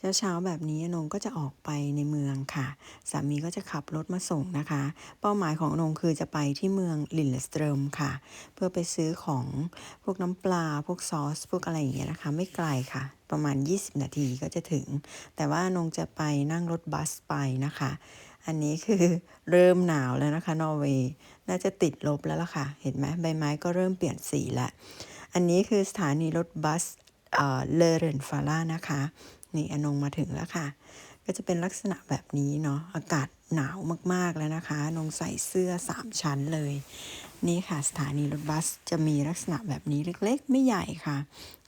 เช้าเช้าๆแบบนี้นงก็จะออกไปในเมืองค่ะ สามีก็จะขับรถมาส่งนะคะ เป้าหมายของนงคือจะไปที่เมืองลินเลสเตรมค่ะ เพื่อไปซื้อของพวกน้ำปลาพวกซอส พวกอะไรอย่างเงี้ยนะคะ ไม่ไกลค่ะ ประมาณ 20 นาทีก็จะถึง แต่ว่านงจะไปนั่งรถบัสไปนะคะ อันนี้คือเริ่มหนาวแล้วนะคะนอร์เวย์น่าจะติดลบแล้วล่ะค่ะ เห็นไหมใบไม้ก็เริ่มเปลี่ยนสีล้วอันนี้คือสถานีรถบัสเลเรนฟาร่านะคะ นี่อนงมาถึงแล้วค่ะ ก็จะเป็นลักษณะแบบนี้เนาะอากาศหนาวมากๆแล้วนะคะนงใส่เสื้อ 3 ชั้นเลย นี่ค่ะสถานีรถบัสจะมีลักษณะแบบนี้เล็กๆ ไม่ใหญ่ค่ะ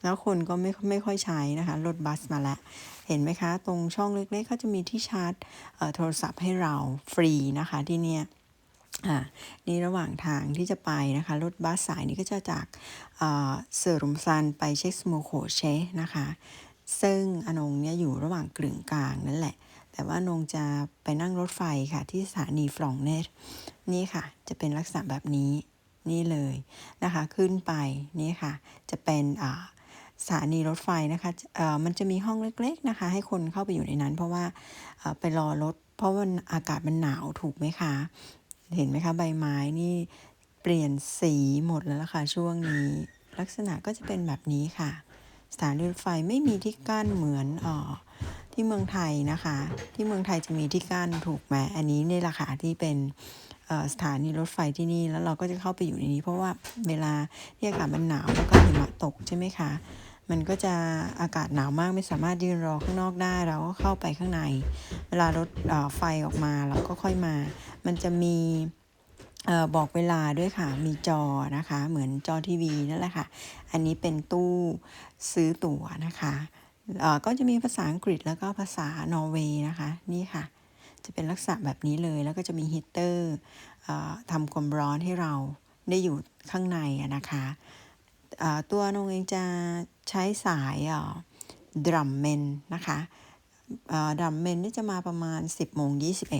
แล้วคนก็ไม่ไม่ค่อยใช้นะคะรถบัสมาแล้วเห็นไหมคะ ตรงช่องเล็กๆเขาจะมีที่ชาร์จโทรศัพท์ให้เราฟรีนะคะที่เนี่ยอ่านี่ระหว่างทางที่จะไปนะคะรถบัสสายนี้ก็จะจากเอ่อเซอร์รุมซันไปเช็คสโมโคเชนะคะ ซึ่งอนงเนี่ยอยู่ระหว่างกลึงกลางนั่นแหละ แต่ว่าอนงจะไปนั่งรถไฟค่ะ ที่สถานีฟลองเนตนี่ค่ะ จะเป็นลักษณะแบบนี้นี่เลยนะคะ ขึ้นไปนี่ค่ะ จะเป็นอ่าสถานีรถไฟนะคะเอ่อมันจะมีห้องเล็ก ๆนะคะ ให้คนเข้าไปอยู่ในนั้น เพราะว่าไปรอรถ เพราะว่าอากาศมันหนาวถูกไหมคะ เห็นไหมคะ ใบไม้นี่เปลี่ยนสีหมดแล้วล่ะค่ะช่วงนี้ ลักษณะก็จะเป็นแบบนี้ค่ะ สถานีรถไฟไม่มีที่กั้นเหมือนออที่เมืองไทยนะคะ ที่เมืองไทยจะมีที่กั้นถูกไหมอันนี้นี่แหละค่ะที่เป็นสถานีรถไฟที่นี่แล้วเราก็จะเข้าไปอยู่ในนี้ เพราะว่าเวลาที่อากาศมันหนาวแล้วก็หิมะตกใช่ไหมคะ มันก็จะอากาศหนาวมากไม่สามารถยืนรอข้างนอกได้เราก็เข้าไปข้างใน เวลารถไฟออกมาเราก็ค่อยมา มันจะมี บอกเวลาด้วยค่ะ มีจอนะคะ เหมือนจอทีวีนั่นแหละค่ะ อันนี้เป็นตู้ซื้อตั๋วนะคะก็จะมีภาษาอังกฤษแล้วก็ภาษานอร์เวย์นะคะ นี่ค่ะ จะเป็นลักษณะแบบนี้เลย แล้วก็จะมีฮีตเตอร์ทำความร้อนให้เราได้อยู่ข้างในนะคะตัวนงเองจะใช้สายดรัมเมนนะคะดรัมเมนนี่จะมาประมาณ 10โมง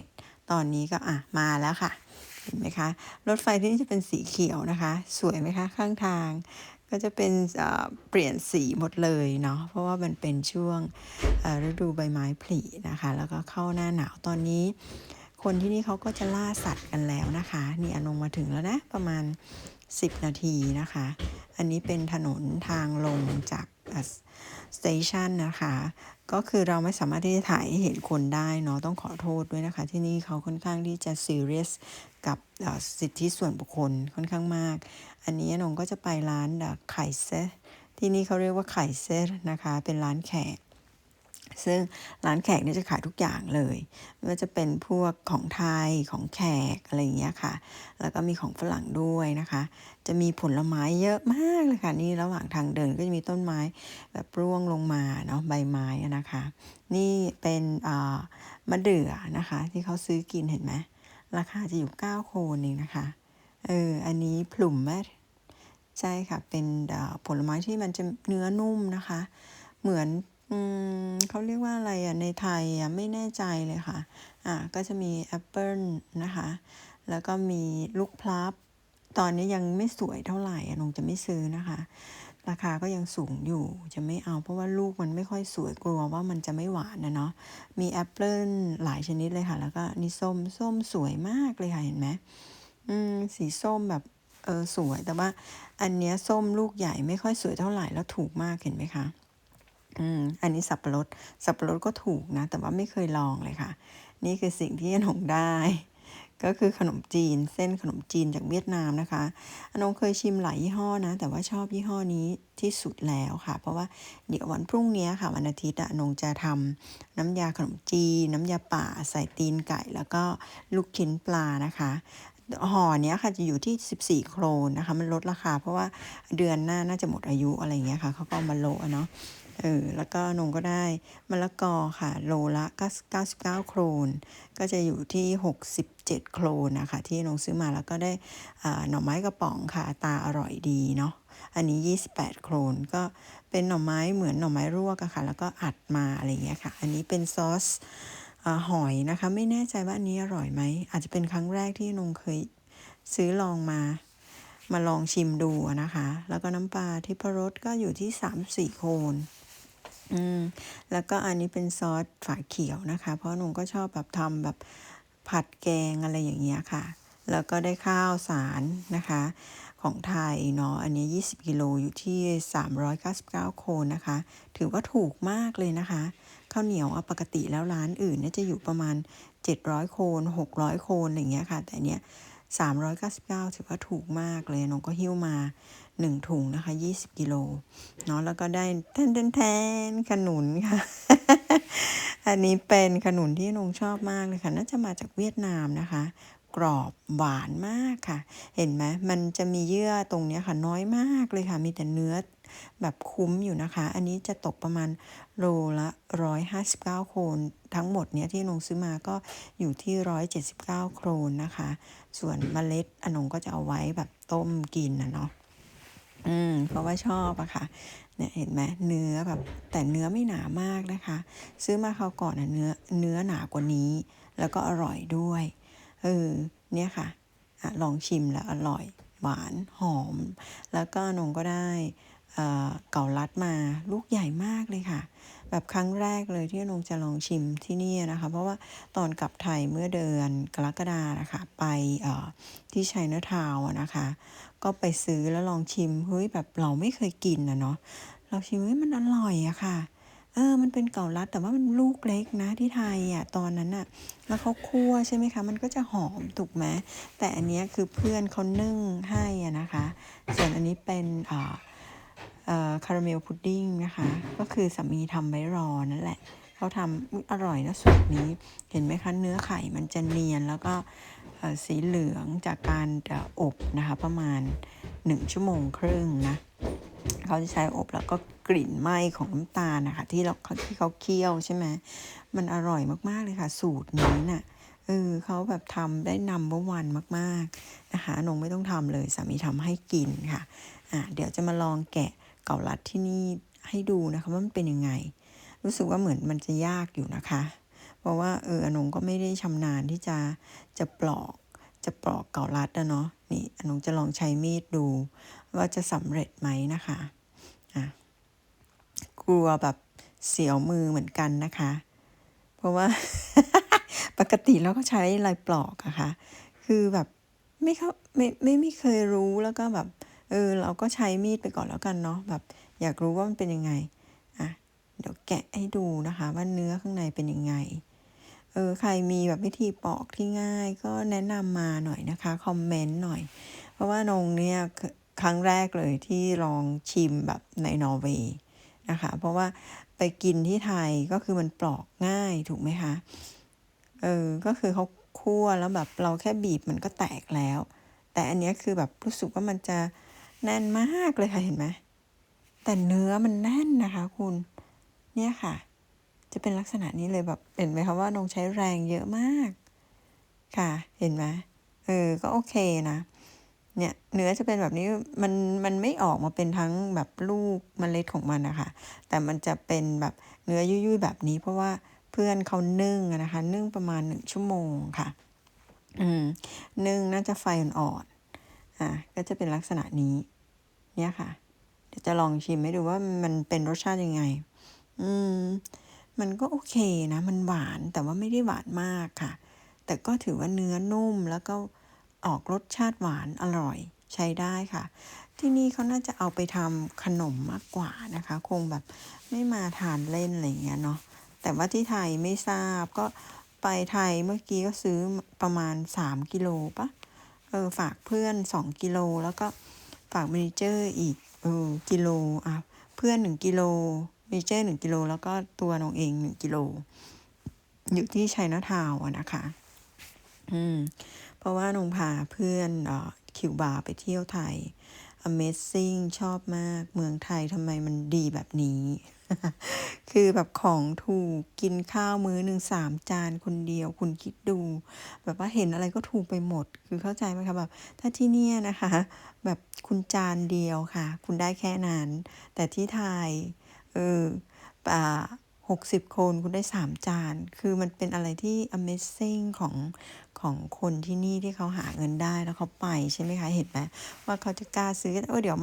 21 ตอนนี้ก็อะมาแล้วค่ะ เห็นไหมคะ รถไฟที่นี่จะเป็นสีเขียวนะคะ สวยไหมคะ ข้างทาง ก็จะเป็นเปลี่ยนสีหมดเลยเนาะ เพราะว่ามันเป็นช่วงฤดูใบไม้ผลินะคะ แล้วก็เข้าหน้าหนาวตอนนี้ คนที่นี่เขาก็จะล่าสัตว์กันแล้วนะคะ นี่อนงมาถึงแล้วนะ ประมาณ 10 นาทีนะคะ อันนี้เป็นถนนทางลงจากสเตชันนะคะก็คือเราไม่สามารถที่จะถ่ายให้เห็นคนได้เนาะต้องขอโทษด้วยนะคะ ที่นี่เขาค่อนข้างที่จะซีเรียสกับสิทธิส่วนบุคคลค่อนข้างมาก อันนี้นงก็จะไปร้านไข่เซที่นี่เขาเรียกว่าไข่เซนะคะ เป็นร้านแขก ซึ่งร้านแขกเนี่ยจะขายทุกอย่างเลยไม่ว่าจะเป็นพวกของไทยของแขกอะไรอย่างเงี้ยค่ะ แล้วก็มีของฝรั่งด้วยนะคะ จะมีผลไม้เยอะมากเลยค่ะนี่ระหว่างทางเดินก็จะมีต้นไม้แบบร่วงลงมาเนาะใบไม้นะคะ นี่เป็นอ่ามะเดื่อนะคะ ที่เขาซื้อกินเห็นไหมราคาจะอยู่ 9 โคนเองนะคะเอออันนี้ผลุ่มแม่ใช่ค่ะเป็นผลไม้ที่มันจะเนื้อนุ่มนะคะ เหมือน อืมเขาเรียกว่าอะไรอะในไทยอะไม่แน่ใจเลยค่ะ อะก็จะมีแอปเปิลนะคะ แล้วก็มีลูกพลับ ตอนนี้ยังไม่สวยเท่าไหร่อะนงจะไม่ซื้อนะคะ ราคาก็ยังสูงอยู่จะไม่เอาเพราะว่าลูกมันไม่ค่อยสวยกลัวว่ามันจะไม่หวานนะเนาะมีแอปเปิลหลายชนิดเลยค่ะ แล้วก็นี่ส้มส้มสวยมากเลยค่ะเห็นไหมอืมสีส้มแบบเออสวยแต่ว่าอันเนี้ยส้มลูกใหญ่ไม่ค่อยสวยเท่าไหร่แล้วถูกมากเห็นไหมคะ อืมอันนี้สับปะรด สับปะรดก็ถูกนะ แต่ว่าไม่เคยลองเลยค่ะ นี่คือสิ่งที่อนงได้ ก็คือขนมจีน เส้นขนมจีนจากเวียดนามนะคะ อนงเคยชิมหลายยี่ห้อนะ แต่ว่าชอบยี่ห้อนี้ที่สุดแล้วค่ะ เพราะว่าเดี๋ยววันพรุ่งนี้ค่ะ วันอาทิตย์อนงจะทำน้ำยาขนมจีน น้ำยาป่า ใส่ตีนไก่ แล้วก็ลูกชิ้นปลานะคะห่อเนี้ยค่ะจะอยู่ที่ 14 โครนนะคะ มันลดราคาเพราะว่าเดือนหน้าน่าจะหมดอายุอะไรเงี้ยค่ะเขาก็มาโลเนาะ เออแล้วก็นงก็ได้มะละกอค่ะ โลละ 99 โครน ก็จะอยู่ที่ 67 โครนนะคะ ที่นงซื้อมาแล้วก็ได้หน่อไม้กระป๋องค่ะ ตาอร่อยดีเนาะอันนี้ 28 โครน ก็เป็นหน่อไม้เหมือนหน่อไม้รวกอะค่ะ แล้วก็อัดมาอะไรอย่างเงี้ยค่ะ อันนี้เป็นซอสอหอยนะคะ ไม่แน่ใจว่าอันนี้อร่อยไหม อาจจะเป็นครั้งแรกที่นงเคยซื้อลองมามาลองชิมดูนะคะ แล้วก็น้ำปลาทิพรสก็อยู่ที่ 3-4 โคน อืมแล้วก็อันนี้เป็นซอสฝาเขียวนะคะ เพราะหนูก็ชอบแบบทำแบบผัดแกงอะไรอย่างเงี้ยค่ะ แล้วก็ได้ข้าวสารนะคะ ของไทยเนาะอันนี้ 20 กิโลอยู่ที่ 399 โคนนะคะ ถือว่าถูกมากเลยนะคะข้าวเหนียวอะปกติแล้วร้านอื่นเนี่ยจะอยู่ประมาณ 700 โคน 600 โคนอะไรอย่างเงี้ยค่ะ แต่เนี้ย 399 ถือว่าถูกมากเลยน้องก็หิ้วมา 1 ถุงนะคะ 20 กิโลเนาะแล้วก็ได้แทนแทนแทนขนุนค่ะ อันนี้เป็นขนุนที่น้องชอบมากเลยค่ะ น่าจะมาจากเวียดนามนะคะ กรอบหวานมากค่ะ เห็นไหมมันจะมีเยื่อตรงนี้ค่ะน้อยมากเลยค่ะ มีแต่เนื้อแบบคุ้มอยู่นะคะ อันนี้จะตกประมาณโลละ 159 โครนทั้งหมดเนี้ยที่นงซื้อมาก็อยู่ที่ 179 โครนนะคะ ส่วนเมล็ดอนงก็จะเอาไว้แบบต้มกินนะเนาะอืมเพราะว่าชอบอะค่ะ เนี่ยเห็นไหมเนื้อแบบแต่เนื้อไม่หนามากนะคะ ซื้อมาคราวก่อนอะเนื้อเนื้อหนากว่านี้ แล้วก็อร่อยด้วย เออเนี่ยค่ะอะลองชิมแล้วอร่อย หวานหอม แล้วก็นงก็ได้เอ่อเก่าลัดมาลูกใหญ่มากเลยค่ะ แบบครั้งแรกเลยที่นงจะลองชิมที่นี่นะคะ เพราะว่าตอนกลับไทยเมื่อเดือนกรกฎานะคะไปที่ชัยนาทาวนะนะคะ ก็ไปซื้อแล้วลองชิมเฮ้ยแบบเราไม่เคยกินนะเนาะเราชิมเฮ้ยมันอร่อยอะค่ะ เออ มันเป็นเก่าลัดแต่ว่ามันลูกเล็กนะที่ไทยอะตอนนั้นอะ แล้วเขาคั่วใช่ไหมคะ มันก็จะหอมถูกไหมแต่อันนี้คือเพื่อนเขานึ่งให้อะนะคะ ส่วนอันนี้เป็นอ่าคาราเมลพุดดิ้งนะคะ ก็คือสามีทำไว้รอนั่นแหละเขาทำอร่อยนะสูตรนี้ เห็นไหมคะ เนื้อไข่มันจะเนียนแล้วก็สีเหลืองจากการเอ่ออบนะคะ ประมาณ 1 ชั่วโมงครึ่งนะ เขาจะใช้อบแล้วก็กลิ่นไหม้ของน้ำตาลนะคะ ที่เราที่เขาเคี่ยวใช่ไหมมันอร่อยมากๆเลยค่ะ สูตรนี้น่ะเออเขาแบบทำได้นำเมื่อวันมากๆนะคะนงไม่ต้องทำเลยสามีทำให้กินค่ะอะ เดี๋ยวจะมาลองแกะเก่าลัดที่นี่ให้ดูนะคะว่ามันเป็นยังไง รู้สึกว่าเหมือนมันจะยากอยู่นะคะ เพราะว่าเอออนงก็ไม่ได้ชำนาญที่จะจะปลอกจะปลอกเก่าลัดนะเนาะ นี่อนงจะลองใช้มีดดู ว่าจะสำเร็จไหมนะคะอะกลัวแบบเสียวมือเหมือนกันนะคะ เพราะว่าปกติเราก็ใช้ลายปลอกอะค่ะ คือแบบไม่เข้าไม่ไม่ไม่เคยรู้แล้วก็แบบเออเราก็ใช้มีดไปก่อนแล้วกันเนาะแบบอยากรู้ว่ามันเป็นยังไงอะเดี๋ยวแกะให้ดูนะคะ ว่าเนื้อข้างในเป็นยังไง เออใครมีแบบวิธีปอกที่ง่ายก็แนะนำมาหน่อยนะคะคอมเมนต์หน่อย เพราะว่านงเนี่ยครั้งแรกเลยที่ลองชิมแบบในนอร์เวย์นะคะ เพราะว่าไปกินที่ไทยก็คือมันปลอกง่ายถูกไหมคะ เออ ก็คือเขาคั่วแล้วแบบเราแค่บีบมันก็แตกแล้ว แต่อันเนี้ยคือแบบรู้สึกว่ามันจะแน่นมากเลยค่ะเห็นไหมแต่เนื้อมันแน่นนะคะคุณ เนี่ยค่ะ จะเป็นลักษณะนี้เลยแบบเห็นไหมคะว่านงใช้แรงเยอะมาก ค่ะ เห็นไหมเออก็โอเคนะ เนี่ยเนื้อจะเป็นแบบนี้มันมันไม่ออกมาเป็นทั้งแบบลูกเมล็ดของมันนะคะแต่มันจะเป็นแบบเนื้อยุ่ยๆแบบนี้ เพราะว่าเพื่อนเขานึ่งอะนะคะ นึ่งประมาณหนึ่งชั่วโมงค่ะ อืมนึ่งน่าจะไฟอ่อนๆอะก็จะเป็นลักษณะนี้ เนี่ยค่ะ เดี๋ยวจะลองชิมให้ดูว่ามันเป็นรสชาติยังไง อืม มันก็โอเคนะ มันหวานแต่ว่าไม่ได้หวานมากค่ะ แต่ก็ถือว่าเนื้อนุ่มแล้วก็ออกรสชาติหวานอร่อยใช้ได้ค่ะ ที่นี่เขาน่าจะเอาไปทำขนมมากกว่านะคะ คงแบบไม่มาทานเล่นอะไรเงี้ยเนาะแต่ว่าที่ไทยไม่ทราบก็ไปไทยเมื่อกี้ก็ซื้อประมาณ 3 กิโลปะเออฝากเพื่อน 2 กิโลแล้วก็ฝากเมนเจอร์อีกเออกิโลอะเพื่อน 1 กิโล เมเนเจอร์1กิโลแล้วก็ตัวน้องเอง1กิโล อยู่ที่ชัยนาทาวนะนะคะ อืม เพราะว่านงพาเพื่อนออคิวบาไปเที่ยวไทย Amazing ชอบมากเมืองไทยทำไมมันดีแบบนี้ คือแบบของถูกกินข้าวมื้อหนึ่งสามจานคนเดียวคุณคิดดู แบบว่าเห็นอะไรก็ถูกไปหมด คือเข้าใจไหมคะแบบถ้าที่เนี่ยนะคะ แบบคุณจานเดียวค่ะ คุณได้แค่นั้น แต่ที่ไทย เออป่าหกสิบคนคุณได้สามจาน คือมันเป็นอะไรที่ Amazing ของของคนที่นี่ที่เขาหาเงินได้แล้วเขาไปใช่ไหมคะ เห็นไหมว่าเขาจะกล้าซื้อเออเดี๋ยวมา